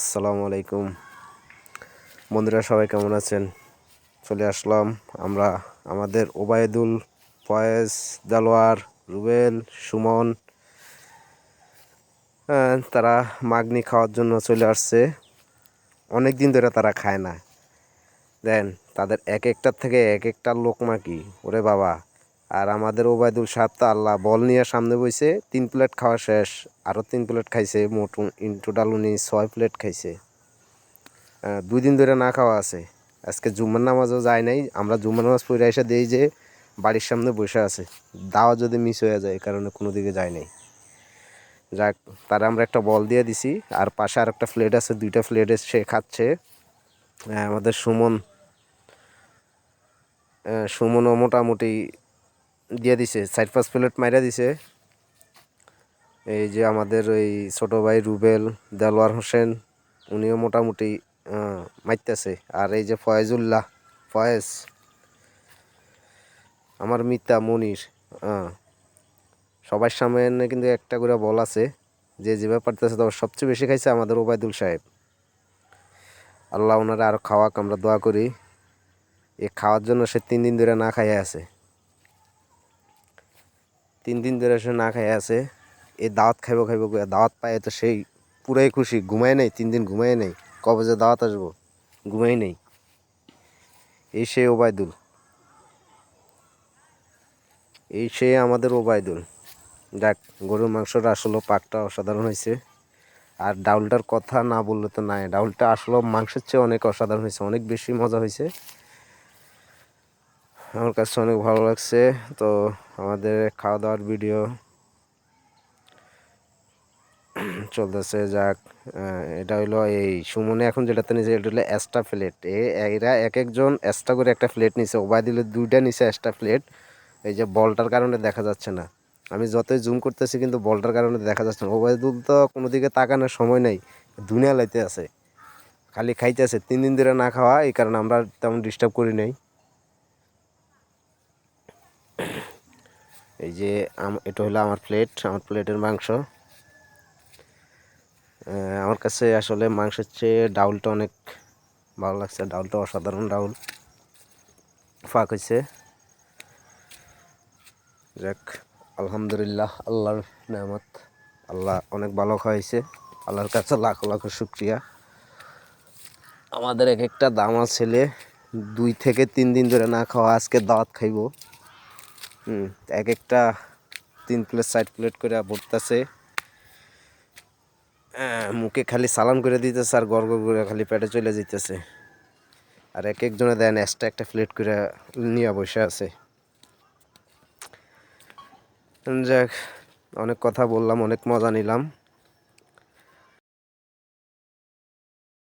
আসসালামু আলাইকুম। বন্ধুরা সবাই কেমন আছেন? চলে আসলাম আমরা আমাদের ওবায়দুল ফয়েজ দেলোয়ার রুবেল সুমন আহ, তারা মাগনি খাওয়ার জন্য চলে আসছে। অনেক দিন ধরে তারা খায় না। দেন তাদের এক একটার থেকে এক একটা লোকমা কি ওরে বাবা। আর আমাদের ওবায়দুল সাহেব তো আল্লাহ বল নিয়ে সামনে বইছে, তিন প্লেট খাওয়া শেষ আরও তিন প্লেট খাইছে, মোট ইন টোটাল উনি ছয় প্লেট খাইছে। দুই দিন ধরে না খাওয়া আছে। আজকে জুম্মার নামাজও যায় নাই, আমরা জুম্মার নামাজ পড়ে এসে দিই যে বাড়ির সামনে বসে আছে। দাওয়া যদি মিস হয়ে যায়, এই কারণে কোনো দিকে যায় নাই। যাক, তারা আমরা একটা বল দিয়ে দিছি, আর পাশে আর একটা ফ্লেট আছে, দুইটা প্লেট সে খাচ্ছে। আমাদের সুমন সুমনও মোটামুটি দিয়ে দিছে চার পাঁচ প্লেট মাইরা দিছে। এই যে আমাদের ওই ছোট ভাই রুবেল দেলোয়ার হোসেন উনিও মোটামুটি আহ, মারতেছে আর এই যে ফয়েজুল্লাহ ফয়েজ আমার মিতা মনির সবার সামনে কিন্তু একটা করে বল আছে। যে যেভাবে পারতেছে তবে সবচেয়ে বেশি খাইছে আমাদের ওবায়দুল সাহেব। আল্লাহ ওনারা আরও খাওয়াক আমরা দোয়া করি। এ খাওয়ার জন্য সে তিন দিন ধরে না খাইয়ে আছে। তিন দিন ধরে সে না খাইয়ে আছে। এই দাওয়াত খাইব খাইব দাওয়াত পায় তো সেই পুরাই খুশি, ঘুমায় নেই, তিন দিন ঘুমায় নেই। কবে যে দাওয়াত আসব? ঘুমাই নেই। এই সেই ওবায়দুল। এই সে আমাদের ওবায়দুল। যাক, গরুর মাংসটা আসলে পাকটা অসাধারণ হয়েছে আর ডাউলটার কথা না বললে তো নাই। ডাউলটা আসলে মাংসের চেয়ে অনেক অসাধারণ হয়েছে অনেক বেশি মজা হয়েছে আমার কাছে অনেক ভালো লাগছে। তো আমাদের খাওয়া দাওয়ার ভিডিও চলতেছে, যাক এটা হলো এই সুমনে এখন যেটাতে নিছে, এটা হলো এক্সট্রা প্লেট এরা এক একজন এক্সট্রা করে একটা প্লেট নিছে ওবায়দুলের দুইটা নিছে এক্সট্রা প্লেট এই যে বলটার কারণে দেখা যাচ্ছে না। আমি যতই জুম করতেছি, কিন্তু বলটার কারণে দেখা যাচ্ছে না। ওবায়দুল তো কোনো দিকে তাকানোর সময় নেই, দুনিয়া লাইতে আছে। খালি খাইতেছে, তিন দিন ধরে না খাওয়া, এই কারণে আমরা তেমন ডিস্টার্ব করি নাই। এই যে আম- এটা হলো আমার প্লেট আমার প্লেটের মাংস। আমার কাছে আসলে মাংসের চেয়ে ডাউলটা অনেক ভালো লাগছে, ডাউলটা অসাধারণ ডাউল। ফাঁক হয়েছে যাক, আলহামদুলিল্লাহ, আল্লাহর নামত আল্লাহ অনেক ভালো খাওয়াইছে। আল্লাহর কাছে লাখো লাখো শুক্রিয়া। আমাদের এক একটা দামা ছেলে দুই থেকে তিন দিন ধরে না খাওয়া আজকে দাওয়াত খাইব। এক একটা তিন প্লেট সাইড প্লেট করে ভরতেছে। মুখে খালি সালাম করে দিতেছে আর গড় করে খালি পেটে চলে যেতেছে আর এক একজনে দেন এক্সট্রা একটা প্লেট করে নিয়ে বসে আছে। যাক, অনেক কথা বললাম, অনেক মজা নিলাম।